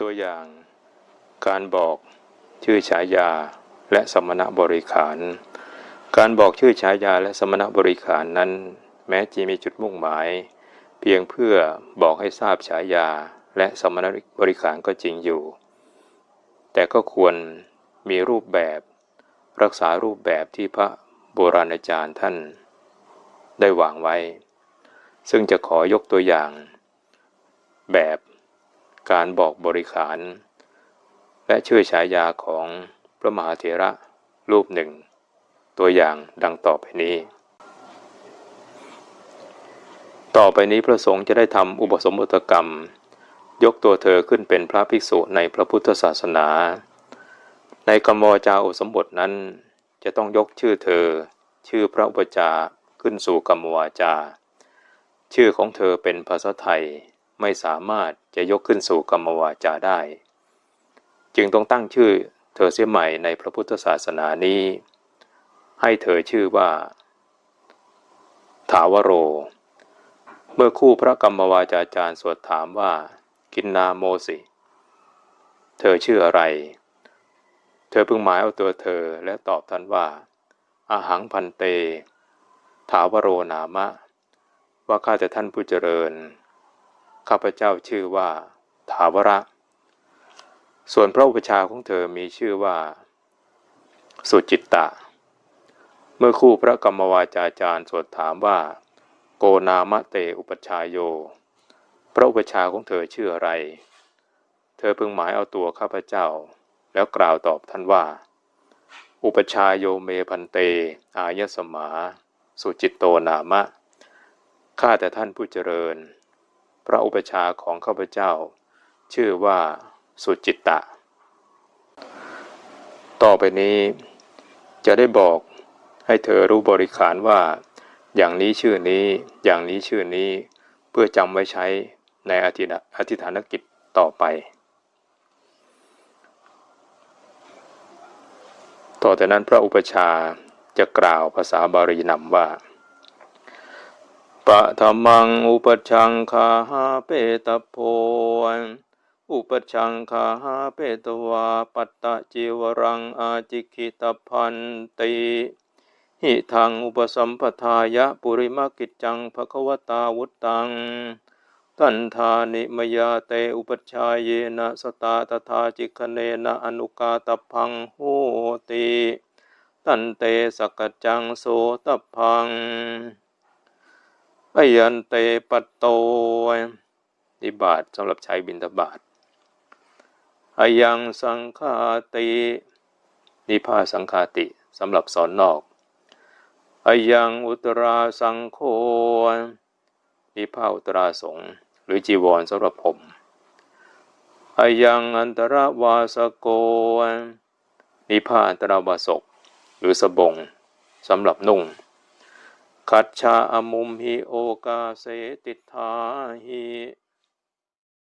ตัวอย่าง การบอกชื่อฉายาและสมณบริขาร การบอกชื่อฉายาและสมณบริขารนั้น แม้จะมีจุดมุ่งหมาย เพียงเพื่อบอกให้ทราบฉายาและสมณบริขารก็จริงอยู่ แต่ก็ควรมีรูปแบบ รักษารูปแบบที่พระโบราณอาจารย์ท่าน ได้วางไว้ ซึ่งจะขอยกตัวอย่าง แบบ การบอกบริขาร และชื่อฉายาของพระมหาเถระรูปหนึ่ง ตัวอย่างดังต่อไปนี้ ต่อไปนี้พระสงฆ์จะได้ทำอุปสมบทกรรม ยกตัวเธอขึ้นเป็นพระภิกษุในพระพุทธศาสนา ในกรรมวจาอุสมบทนั้น จะต้องยกชื่อเธอ ชื่อพระอุปจาขึ้นสู่กรรมวาจา ชื่อของเธอเป็นภาษาไทย ไม่สามารถจะยกขึ้นสู่กรรมวาจาได้ จึงต้องตั้งชื่อเธอเสียใหม่ในพระพุทธศาสนานี้ ให้เธอชื่อว่า ถาวโร เมื่อคู่พระกรรมวาจาจารย์สวดถามว่า กินนาโมสิ เธอชื่ออะไร เธอเพิ่งหมายเอาตัวเธอและตอบท่านว่า อาหังพันเต ถาวโรนามะ ว่าข้าแต่ท่านผู้เจริญ ข้าพเจ้าชื่อว่า ถาวระ ส่วนพระอุปชาของเธอมีชื่อว่า สุจิตตะ เมื่อคู่พระกรรมวาจาจารย์สวดถามว่า โกนามะเตอุปชายโย พระอุปชาของเธอชื่ออะไร เธอเพิ่งหมายเอาตัวข้าพเจ้า แล้วกล่าวตอบท่านว่า อุปชายโยเมพันเต อายสมา สุจิตโตนามะข้าแต่ท่านผู้เจริญ พระอุปชาของข้าพเจ้า ชื่อว่าสุจิตตะ ต่อไปนี้จะได้บอกให้เธอรู้บริขารว่า อย่างนี้ชื่อนี้ อย่างนี้ชื่อนี้ เพื่อจำไว้ใช้ในอธิอธิฐานกิจต่อไป ต่อแต่นั้นพระอุปชาจะกล่าวภาษาบาลีนำว่า ปะธรรมังอุปชังคาหาเปตโพอุปชังคาหาเปตวาปัตตะจิวรังอาจิคิตพันติหิทังอุปสัมปทายะปุริมกิจจังภควตาวุตตัง ตันทานิมยาเตอุปชายเยนะสตาตถาจิคเนนะอนุกาตพังโหติ ตันเตสกจังโสตพัง ยันเตปโตนิบาตสำหรับใช้บินทบาทอายังสังฆาตินิพาสังฆาติสำหรับสอนนอกอายังอุตราสังโฆนิพาอุตราสงหรือจีวรสำหรับผมอายังอันตรวาสโกนิพาอันตรวาสกหรือสบงสำหรับนุ่ง คัจฉาอมุมหิโอกาเสติทาหิ